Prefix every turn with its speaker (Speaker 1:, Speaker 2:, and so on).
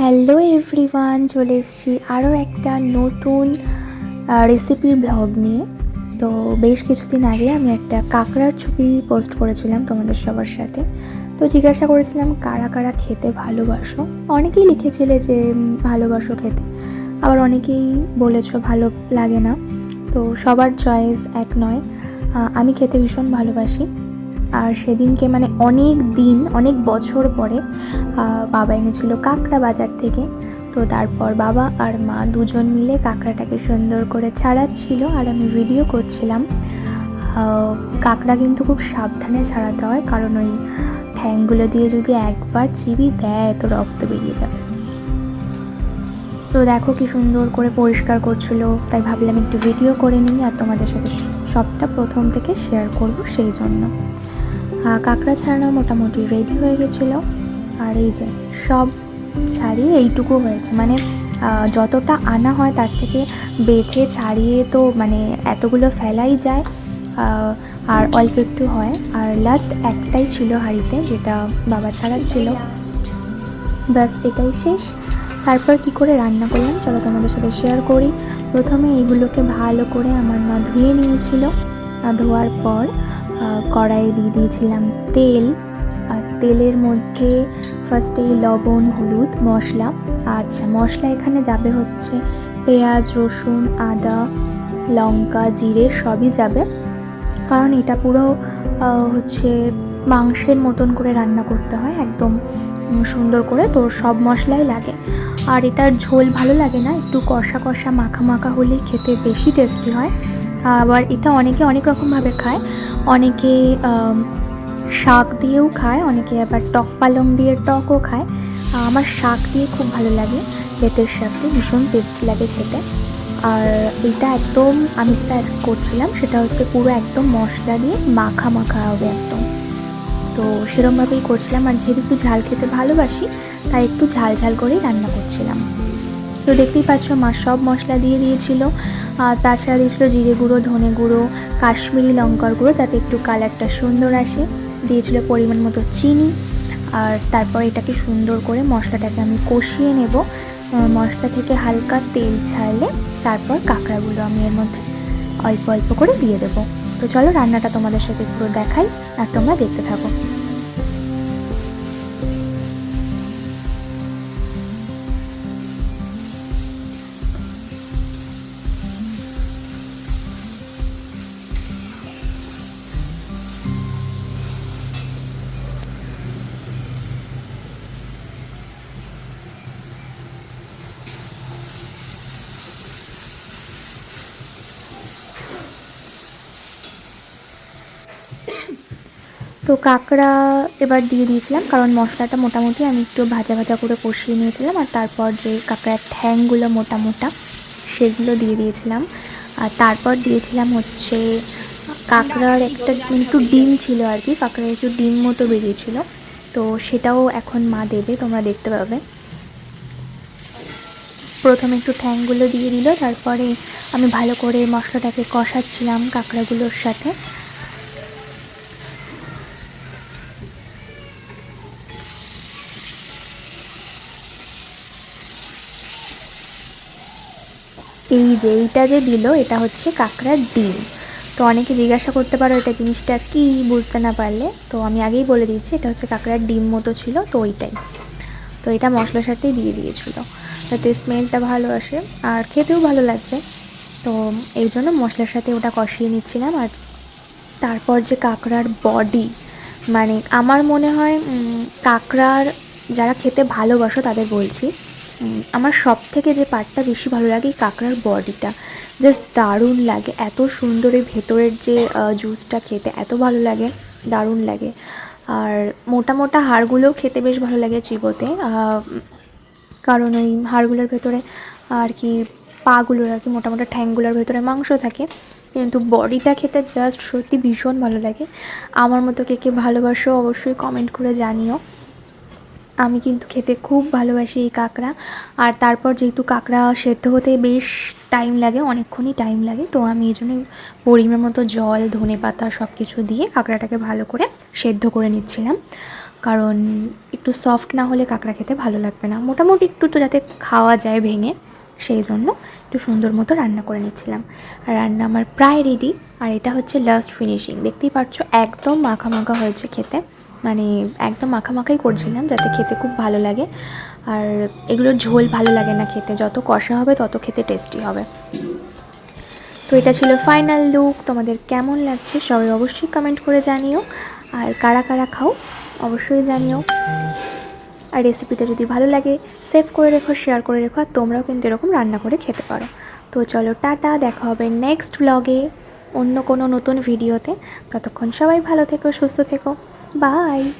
Speaker 1: Hello everyone চলে এসেছি আরও একটা নতুন রেসিপির ব্লগ নিয়ে। তো বেশ কিছুদিন আগে আমি একটা কাঁকড়ার ছবি পোস্ট করেছিলাম তোমাদের সবার সাথে। তো জিজ্ঞাসা করেছিলাম, কারা কারা খেতে ভালোবাসো? অনেকেই লিখেছিলে যে ভালোবাসো খেতে। আবার অনেকেই বলেছ, ভালো লাগে না। তো সবার চয়েস এক নয়। আমি খেতে ভীষণ ভালোবাসি। আর সেদিনকে মানে অনেক দিন, অনেক বছর পরে বাবা এনেছিল কাঁকড়া বাজার থেকে। তো তারপর বাবা আর মা দুজন মিলে কাঁকড়াটাকে সুন্দর করে ছাড়াচ্ছিল আর আমি ভিডিও করছিলাম। কাঁকড়া কিন্তু খুব সাবধানে ছাড়াতে হয়, কারণ ওই ঠ্যাংগুলো দিয়ে যদি একবার চিবি দেয় তো রক্ত বেরিয়ে যাবে। তো দেখো কি সুন্দর করে পরিষ্কার করছিল, তাই ভাবলাম একটু ভিডিও করে নিই আর তোমাদের সাথে সবটা প্রথম থেকে শেয়ার করব সেই জন্য। কাঁকড়া ছাড়ানো মোটামুটি রেডি হয়ে গেছিল। আর এই যে, সব ছাড়িয়ে এইটুকু হয়েছে। মানে যতটা আনা হয় তার থেকে বেছে ছাড়িয়ে তো মানে এতগুলো ফেলাই যায়। আর অল্প একটু হয়। আর লাস্ট একটাই ছিল হাঁড়িতে, যেটা বাবা ছাড়া ছিল। ব্যাস, এটাই শেষ। তারপর কি করে রান্না করলাম? চলো তোমাদের সাথে শেয়ার করি। প্রথমে এগুলোকে ভালো করে আমার মা ধুয়ে নিয়েছিল। ধোয়ার পর কড়াইয়ে দিয়ে দিয়েছিলাম তেল। আর তেলের মধ্যে ফার্স্টে লবণ, হলুদ, মশলা। আচ্ছা মশলা এখানে যাবে হচ্ছে পেঁয়াজ, রসুন, আদা, লঙ্কা, জিরে, সবই যাবে। কারণ এটা পুরো হচ্ছে মাংসের মতন করে রান্না করতে হয়, একদম সুন্দর করে। তো সব মশলাই লাগে। আর এটার ঝোল ভালো লাগে না, একটু কষা কষা, মাখা মাখা হলেই খেতে বেশি টেস্টি হয়। আবার এটা অনেকে অনেক রকমভাবে খায়। অনেকে শাক দিয়েও খায়, অনেকে আবার টক পালং দিয়ে টকও খায়। আমার শাক দিয়ে খুব ভালো লাগে, পেটের সাথে ভীষণ টেস্টি লাগে খেতে। আর এটা একদম আমি যেটা আজকে করছিলাম, সেটা হচ্ছে পুরো একদম মশলা দিয়ে মাখা মাখা হবে একদম। তো সেরমভাবেই করছিলাম, আর যেহেতু ঝাল খেতে ভালোবাসি তাই একটু ঝাল ঝাল করেই রান্না করছিলাম। তো দেখতেই পাচ্ছ, মা সব মশলা দিয়ে দিয়েছিল। আর তাছাড়া দিয়েছিল জিরে গুঁড়ো, ধনে গুঁড়ো, কাশ্মীরি লঙ্কার গুঁড়ো, যাতে একটু কালারটা সুন্দর আসে। দিয়েছিল পরিমাণ মতো চিনি। আর তারপর এটাকে সুন্দর করে মশলাটাকে আমি কষিয়ে নেব। মশলা থেকে হালকা তেল ছাড়লে তারপর কাঁকড়াগুলো আমি এর মধ্যে অল্প অল্প করে দিয়ে দেবো। তো চলো রান্নাটা তোমাদের সাথে পুরো দেখাই, আর তোমরা দেখতে থাকো। তো কাঁকড়া এবার দিয়ে দিয়েছিলাম, কারণ মশলাটা মোটামুটি আমি একটু ভাজা ভাজা করে কষিয়ে নিয়েছিলাম আর তারপর যে কাঁকড়ার ঠ্যাংগুলো মোটা মোটা সেগুলো দিয়ে দিয়েছিলাম। আর তারপর দিয়েছিলাম হচ্ছে কাঁকড়ার একটা একটু ডিম ছিল আর কি, কাঁকড়ার একটু ডিম মতো বেরিয়েছিল। তো সেটাও এখন মা দেবে, তোমরা দেখতে পাবে। প্রথমে একটু ঠ্যাংগুলো দিয়ে দিল, তারপরে আমি ভালো করে মশলাটাকে কষাচ্ছিলাম কাঁকড়াগুলোর সাথে। এই যে এইটা যে দিল, এটা হচ্ছে কাঁকড়ার ডিম। তো অনেকে জিজ্ঞাসা করতে পারো এটা জিনিসটা কি, বুঝতে না পারলে। তো আমি আগেই বলে দিচ্ছি, এটা হচ্ছে কাঁকড়ার ডিম মতো ছিল, তো ওইটাই। তো এটা মশলার সাথেই দিয়ে দিয়েছিল। যাতে স্মেলটা ভালো আসে, আর খেতেও ভালো লাগবে তো এই জন্য মশলার সাথে ওটা কষিয়ে নিচ্ছিলাম, আর তারপর যে কাঁকড়ার বডি মানে আমার মনে হয় কাঁকড়ার যারা খেতে ভালোবাসো তাদের বলছি আমার সব থেকে যে পার্টটা বেশি ভালো লাগে কাঁকড়ার বডিটা। জাস্ট দারুণ লাগে, এত সুন্দর এই ভেতরের যে জুসটা খেতে, এত ভালো লাগে, দারুণ লাগে। আর মোটা মোটা হাড়গুলোও খেতে বেশ ভালো লাগে চিবোতে কারণ ওই হাড়গুলোর ভেতরে আর কি পাগুলোর আর কি মোটা মোটা ঠ্যাংগুলোর ভেতরে মাংস থাকে, কিন্তু বডিটা খেতে জাস্ট সত্যি ভীষণ ভালো লাগে। আমার মতো কে কে ভালোবাসো অবশ্যই কমেন্ট করে জানিও। আমি কিন্তু খেতে খুব ভালোবাসি এই কাঁকড়া। আর তারপর যেহেতু কাঁকড়া সেদ্ধ হতে বেশ টাইম লাগে, অনেকক্ষণই টাইম লাগে, তো আমি এই জন্য পরিমাণ মতো জল, ধনে পাতা সব কিছু দিয়ে কাঁকড়াটাকে ভালো করে সেদ্ধ করে নিচ্ছিলাম। কারণ একটু সফট না হলে কাঁকড়া খেতে ভালো লাগবে না। মোটামুটি একটু তো যাতে খাওয়া যায় ভেঙে, সেই জন্য একটু সুন্দর মতো রান্না করে নিচ্ছিলাম। আর রান্না আমার প্রায় রেডি আর এটা হচ্ছে লাস্ট ফিনিশিং দেখতেই পাচ্ছ, একদম মাখা মাখা হয়েছে খেতে। মানে একদম মাখা মাখাই করছিলাম যাতে খেতে খুব ভালো লাগে। আর এগুলোর ঝোল ভালো লাগে না খেতে। যত কষা হবে, তত খেতে টেস্টি হবে। তো এটা ছিল ফাইনাল লুক তোমাদের কেমন লাগছে সবাই অবশ্যই কমেন্ট করে জানিও। আর কারা কারা খাও, অবশ্যই জানিও। আর রেসিপিটা যদি ভালো লাগে সেভ করে রেখো শেয়ার করে রেখো, আর তোমরাও কিন্তু এরকম রান্না করে খেতে পারো। তো চলো, টাটা, দেখা হবে নেক্সট ব্লগে অন্য কোনো নতুন ভিডিওতে ততক্ষণ সবাই ভালো থেকো, সুস্থ থেকো। bye.